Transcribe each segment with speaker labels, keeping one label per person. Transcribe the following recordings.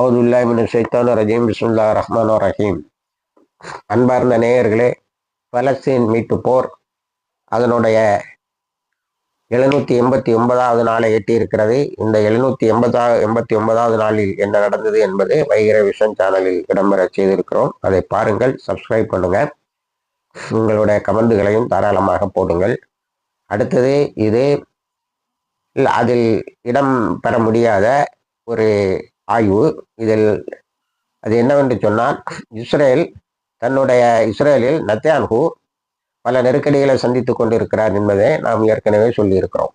Speaker 1: அவுதுல்லாமின் சைத்தான ரஜீம் பிஸ்முல்லா ரஹ்மான் ரஹீம். அன்பார்ந்த நேயர்களே பலஸ்தீன் மீட்பு போர் அதனுடைய எழுநூற்றி எண்பத்தி ஒன்பதாவது நாளை எட்டியிருக்கிறது. இந்த எழுநூற்றி எண்பதா எண்பத்தி ஒன்பதாவது நாளில் என்ன நடந்தது என்பது வைகிர விஷன் சேனலில் இடம்பெற செய்திருக்கிறோம். அதை பாருங்கள் சப்ஸ்கிரைப் பண்ணுங்கள் உங்களுடைய கமெண்டுகளையும் தாராளமாக போடுங்கள். அடுத்தது இது அதில் இடம் பெற முடியாத ஒரு ஆய்வு. இதில் அது என்னவென்று சொன்னால் இஸ்ரேல் தன்னுடைய இஸ்ரேலில் நத்தியான்ஹூ பல நெருக்கடிகளை சந்தித்து கொண்டிருக்கிறார் என்பதை நாம் ஏற்கனவே சொல்லியிருக்கிறோம்.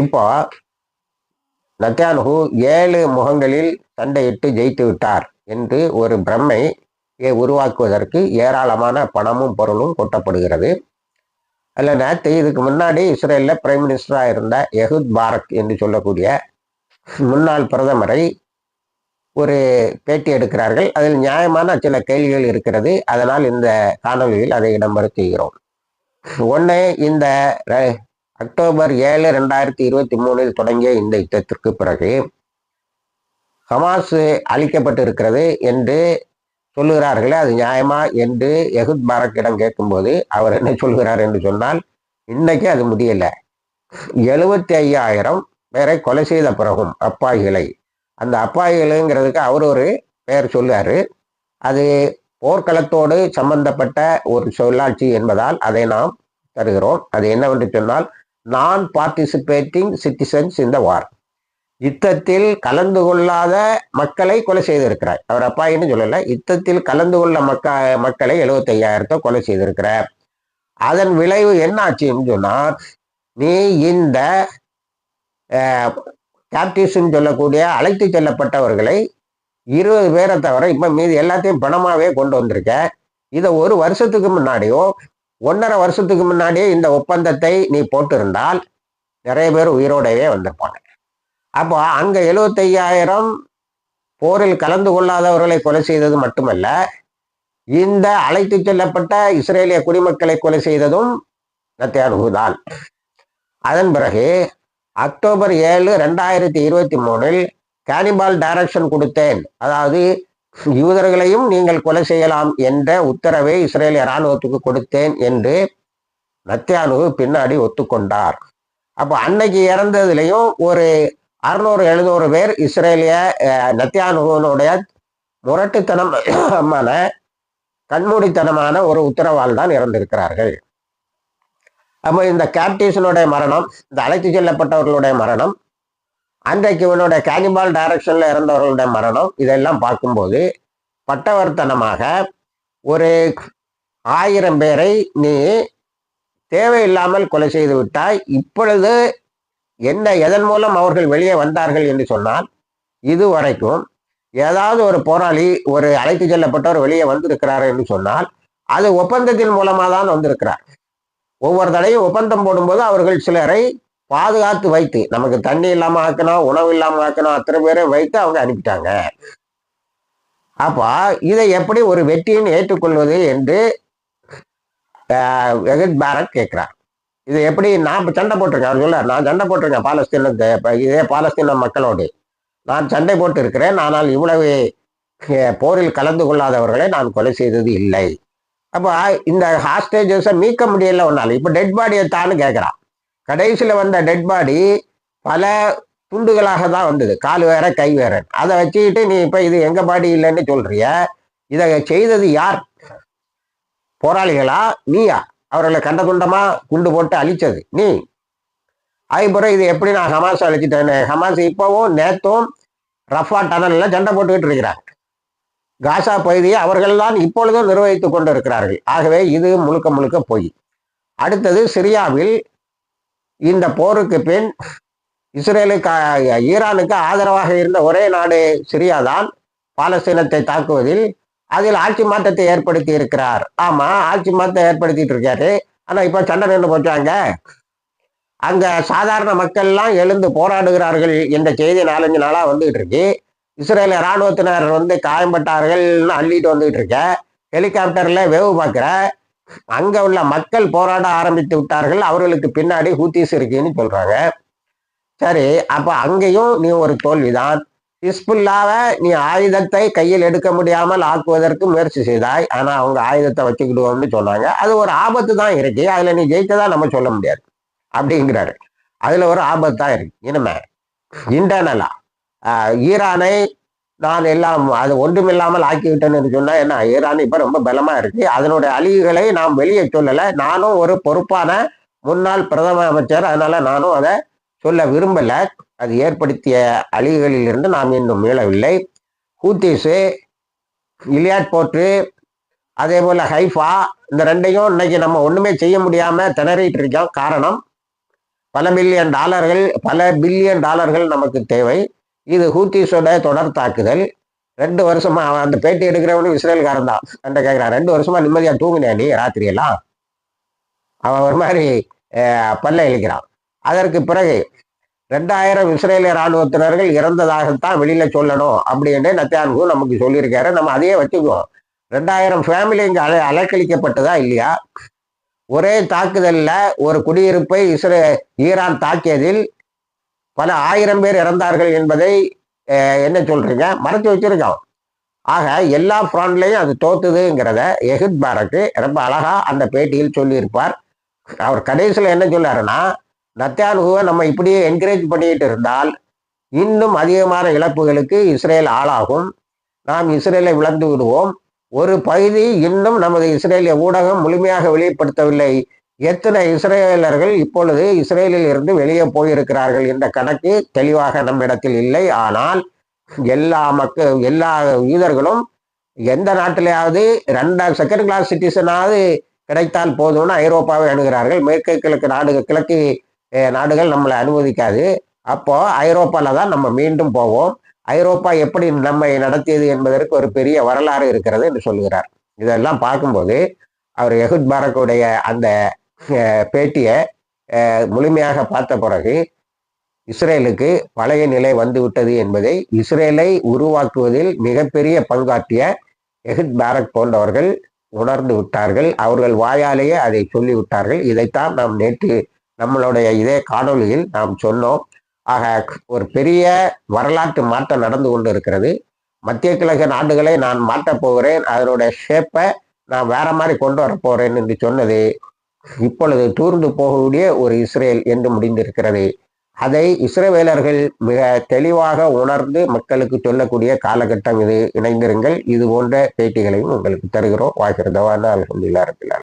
Speaker 1: இப்போ நத்தியான்ஹூ ஏழு முகங்களில் சண்டையிட்டு ஜெயித்து விட்டார் என்று ஒரு பிரம்மை உருவாக்குவதற்கு ஏராளமான பணமும் பொருளும் கொட்டப்படுகிறது. அதில் நேற்று இதுக்கு முன்னாடி இஸ்ரேலில் பிரைம் மினிஸ்டராக இருந்த எஹுத் பாரக் என்று சொல்லக்கூடிய முன்னாள் பிரதமரை ஒரு பேட்டி எடுக்கிறார்கள். அதில் நியாயமான சில கேள்விகள் இருக்கிறது. அதனால் இந்த காணொளியில் அதை இடம்பெறுத்துகிறோம். ஒன்று இந்த அக்டோபர் ஏழு ரெண்டாயிரத்தி இருபத்தி மூணில் தொடங்கிய இந்த யுத்தத்திற்கு பிறகு ஹமாஸ் அழிக்கப்பட்டிருக்கிறது என்று சொல்லுகிறார்களே. அது நியாயமா என்று எகுத் பாரக்கிடம் கேட்கும்போது அவர் என்ன சொல்கிறார் என்று சொன்னால் இன்னைக்கு அது முடியலை. எழுபத்தி ஐயாயிரம் பேரை கொலை செய்த பிறகும் அப்பாய்களை அந்த அப்பாய்களுங்கிறதுக்கு அவர் ஒரு பெயர் சொல்லுவார். அது போர்க்களத்தோடு சம்பந்தப்பட்ட ஒரு சொல்லாட்சி என்பதால் அதை நாம் தருகிறோம். அது என்னவென்று சொன்னால் நான் பார்ட்டிசிபேட்டிங் சிட்டிசன்ஸ் இந்த வார் யுத்தத்தில் கலந்து கொள்ளாத மக்களை கொலை செய்திருக்கிறார். அவர் அப்பாயின்னு சொல்லலை யுத்தத்தில் கலந்து கொள்ள மக்க மக்களை எழுபத்தையாயிரத்தை கொலை செய்திருக்கிறார். அதன் விளைவு என்ன ஆச்சுன்னு சொன்னால் நீ இந்த கேப்டிவ்ஸ்ன்னு சொல்லக்கூடிய அழைத்து செல்லப்பட்டவர்களை இருபது பேரை தவிர இப்போ மீதி எல்லாத்தையும் பணமாகவே கொண்டு வந்திருக்க இதை ஒரு வருஷத்துக்கு முன்னாடியோ ஒன்றரை வருஷத்துக்கு முன்னாடியே இந்த ஒப்பந்தத்தை நீ போட்டிருந்தால் நிறைய பேர் உயிரோடவே வந்திருப்பாங்க. அப்போ அங்கே எழுபத்தையாயிரம் போரில் கலந்து கொள்ளாதவர்களை கொலை செய்தது மட்டுமல்ல இந்த அழைத்து செல்லப்பட்ட இஸ்ரேலிய குடிமக்களை கொலை செய்ததும் நத்தியானுகு தான். அதன் பிறகு அக்டோபர் ஏழு ரெண்டாயிரத்தி இருபத்தி மூணில் கேனிபால் டைரக்ஷன் கொடுத்தேன். அதாவது யூதர்களையும் நீங்கள் கொலை செய்யலாம் என்ற உத்தரவை இஸ்ரேலிய இராணுவத்துக்கு கொடுத்தேன் என்று நத்தியானு பின்னாடி ஒத்துக்கொண்டார். அப்போ அன்னைக்கு இறந்ததுலையும் ஒரு அறுநூறு எழுநூறு பேர் இஸ்ரேலிய நத்தியானுவனுடைய முரட்டுத்தனம் முரட்டுத்தனமான கண்மூடித்தனமான ஒரு உத்தரவால் தான் இறந்திருக்கிறார்கள். அப்போ இந்த கேப்டிவ்ஸினுடைய மரணம் இந்த அழைத்து செல்லப்பட்டவர்களுடைய மரணம் அன்றைக்கு இவனுடைய கேனிபால் டைரக்ஷனில் இறந்தவர்களுடைய மரணம் இதெல்லாம் பார்க்கும்போது பட்டவர்த்தனமாக ஒரு ஆயிரம் பேரை நீ தேவையில்லாமல் கொலை செய்து விட்டாய். இப்பொழுது என்ன எதன் மூலம் அவர்கள் வெளியே வந்தார்கள் என்று சொன்னால் இதுவரைக்கும் ஏதாவது ஒரு போராளி ஒரு அழைத்து செல்லப்பட்டவர் வெளியே வந்திருக்கிறார் என்று சொன்னால் அது ஒப்பந்தத்தின் மூலமாக தான் வந்திருக்கிறார். ஒவ்வொரு தடையும் ஒப்பந்தம் போடும்போது அவர்கள் சிலரை பாதுகாத்து வைத்து நமக்கு தண்ணி இல்லாம ஆக்கணும் உணவு இல்லாம ஆக்கணும் அத்தனை பேரை வைத்து அவங்க அனுப்பிட்டாங்க. அப்போ இதை எப்படி ஒரு வெற்றின்னு ஏற்றுக்கொள்வது என்று ஆஹ், பாரத் கேட்கிறார். இது எப்படி நான் சண்டை போட்டிருக்கேன் அவர் சொல்ல நான் சண்டை போட்டிருக்கேன் பாலஸ்தீனத்தை இப்போ இதே பாலஸ்தீன மக்களோடு. நான் சண்டை போட்டு இருக்கிறேன் ஆனால் இவ்வளவு போரில் கலந்து கொள்ளாதவர்களை நான் கொலை செய்தது இல்லை. அப்போ இந்த ஹாஸ்டேஜஸை மீட்க முடியல ஒன்றால் இப்போ டெட் பாடியை எத்தான்னு கேட்குறான் கடைசியில் வந்த டெட் பாடி பல துண்டுகளாக தான் வந்தது. கால் வேற கை வேற அதை வச்சுக்கிட்டு நீ இப்போ இது எங்கள் பாடி இல்லைன்னு சொல்றிய? இதை செய்தது யார்? போராளிகளா? நீயா? அவர்களை கண்ட துண்டமா குண்டு போட்டு அழிச்சது. நீ. அதுக்கப்புறம் இது எப்படி நான் ஹமாஸ் அழிச்சிட்டேன்னு? ஹமாஸ் இப்போவும் நேத்தும் ரஃபா டனல்ல சண்டை போட்டுக்கிட்டு இருக்கிறாங்க. காசா பகுதியை அவர்கள் தான் இப்பொழுதும் நிர்வகித்துக் கொண்டிருக்கிறார்கள். ஆகவே இது முழுக்க முழுக்க பொய். அடுத்தது சிரியாவில் இந்த போருக்கு பின் இஸ்ரேலுக்கு ஈரானுக்கு ஆதரவாக இருந்த ஒரே நாடு சிரியா தான் பாலஸ்தீனத்தை தாக்குவதில் அதில் ஆட்சி மாற்றத்தை ஏற்படுத்தி இருக்கிறார். ஆமா ஆட்சி மாற்றம் ஏற்படுத்திட்டு இருக்காரு. ஆனா இப்ப சண்டை நின்று போச்சாங்க அங்க சாதாரண மக்கள்லாம் எழுந்து போராடுகிறார்கள் என்ற செய்தி நாலஞ்சு நாளா வந்துகிட்டு இருக்கு. இஸ்ரேல இராணுவத்தினர் வந்து காயம்பட்டார்கள்னு அள்ளிட்டு வந்துகிட்டு இருக்க. ஹெலிகாப்டர்ல வேவு பார்க்கிற. அங்க உள்ள மக்கள் போராட ஆரம்பித்து விட்டார்கள். அவர்களுக்கு பின்னாடி ஹூத்திஸ் இருக்குன்னு சொல்றாங்க. சரி அப்ப அங்கேயும் நீ ஒரு தோல்விதான். ஹிஸ்புல்லாவை நீ ஆயுதத்தை கையில் எடுக்க முடியாமல் ஆக்குவதற்கு முயற்சி செய்தாய். ஆனா அவங்க ஆயுதத்தை வச்சுக்கிடுவோம்னு சொன்னாங்க. அது ஒரு ஆபத்து தான் இருக்கு. அதுல நீ ஜெயித்ததா நம்ம சொல்ல முடியாது. அப்படிங்கிறாரு. அதுல ஒரு ஆபத்து தான் இருக்கு. இனிமே இன்டர்னலா ஈரானை நான் எல்லாம் அது ஒன்றுமில்லாமல் ஆக்கிவிட்டேன்னு சொன்னால் என்ன? ஈரான் இப்போ ரொம்ப பலமாக இருக்கு. அதனுடைய அழிவுகளை நாம் வெளியே சொல்லலை. நானும் ஒரு பொறுப்பான முன்னாள் பிரதம அமைச்சர். அதனால் நானும் அதை சொல்ல விரும்பலை. அது ஏற்படுத்திய அழிவுகளிலிருந்து நாம் இன்னும் மீளவில்லை. ஹூத்திஸு இலியாட் போர்ட்டு அதே போல் ஹைஃபா இந்த ரெண்டையும் இன்னைக்கு நம்ம ஒன்றுமே செய்ய முடியாமல் திணறிட்டு இருக்கோம். காரணம் பல மில்லியன் டாலர்கள் பல பில்லியன் டாலர்கள் நமக்கு தேவை. இது ஹூத்திஸோட தொடர் தாக்குதல். ரெண்டு வருஷமா அவன் அந்த பேட்டி எடுக்கிறவனும் இஸ்ரேல்காரன் தான். அந்த கேட்கிறான் ரெண்டு வருஷமா நிம்மதியா தூங்கினே நீ ராத்திரி எல்லாம்? அவன் ஒரு மாதிரி பல்ல இழுக்கிறான். அதற்கு பிறகு ரெண்டாயிரம் இஸ்ரேலிய இராணுவத்தினர்கள் இறந்ததாகத்தான் வெளியில சொல்லணும் அப்படின்னு நத்தியான்கு நமக்கு சொல்லியிருக்காரு. நம்ம அதையே வச்சுக்குவோம். ரெண்டாயிரம் ஃபேமிலி இங்கே அலை அலைக்கழிக்கப்பட்டதா இல்லையா? ஒரே தாக்குதலில் ஒரு குடியிருப்பை இஸ்ரே ஈரான் தாக்கியதில் பல ஆயிரம் பேர் இறந்தார்கள் என்பதை என்ன சொல்றீங்க? மறைச்சு வச்சிருக்கோம். ஆக எல்லா ஃப்ரண்ட்லையும் அது தோத்துதுங்கிறத எஹித் பாரக்கு ரொம்ப அழகா அந்த பேட்டியில் சொல்லியிருப்பார். அவர் கடைசியில் என்ன சொல்லாருன்னா நத்தியானுகுவை நம்ம இப்படியே என்கரேஜ் பண்ணிட்டு இருந்தால் இன்னும் அதிகமான இழப்புகளுக்கு இஸ்ரேல் ஆளாகும். நாம் இஸ்ரேலை விளந்து விடுவோம். ஒரு பகுதி இன்னும் நமது இஸ்ரேலிய ஊடகம் முழுமையாக வெளிப்படுத்தவில்லை எத்தனை இஸ்ரேலர்கள் இப்பொழுது இஸ்ரேலில் இருந்து வெளியே போயிருக்கிறார்கள் என்ற கணக்கு தெளிவாக நம்மிடத்தில் இல்லை. ஆனால் எல்லா மக்கள் எல்லா யூதர்களும் எந்த நாட்டிலேயாவது ரெண்டாம் செகண்ட் கிளாஸ் சிட்டிசனாவது கிடைத்தால் போதும்னு ஐரோப்பாவை அணுகிறார்கள். மேற்கு கிழக்கு நாடு கிழக்கு நாடுகள் நம்மளை அனுமதிக்காது. அப்போ ஐரோப்பாவில் தான் நம்ம மீண்டும் போவோம். ஐரோப்பா எப்படி நம்மை நடத்தியது என்பதற்கு ஒரு பெரிய வரலாறு இருக்கிறது என்று சொல்கிறார். இதெல்லாம் பார்க்கும்போது அவர் எகுத் பாரக்குடைய அந்த பேட்டியை முழுமையாக பார்த்த பிறகு இஸ்ரேலுக்கு பழைய நிலை வந்துவிட்டது என்பதை இஸ்ரேலை உருவாக்குவதில் மிகப்பெரிய பங்காற்றிய எஹித் பாரக் போன்றவர்கள் உணர்ந்து விட்டார்கள். அவர்கள் வாயாலேயே அதை சொல்லிவிட்டார்கள். இதைத்தான் நாம் நேற்று நம்மளுடைய இதே காணொலியில் நாம் சொன்னோம். ஆக ஒரு பெரிய வரலாற்று மாற்றம் நடந்து கொண்டு இருக்கிறது மத்திய கிழக்கு நாடுகளை நான் மாற்றப் போகிறேன். அதனுடைய ஷேப்பை நான் வேற மாதிரி கொண்டு வர என்று சொன்னது இப்பொழுது தூர்ந்து போகக்கூடிய ஒரு இஸ்ரேல் என்று முடிந்திருக்கிறது. அதை இஸ்ரேவேலர்கள் மிக தெளிவாக உணர்ந்து மக்களுக்கு சொல்லக்கூடிய காலகட்டம் இது. இணைந்திருங்கள். இது போன்ற பேட்டிகளையும் உங்களுக்கு தருகிறோம். வாய்க்கிறதவான அலமதுல்லா இருக்கிறார்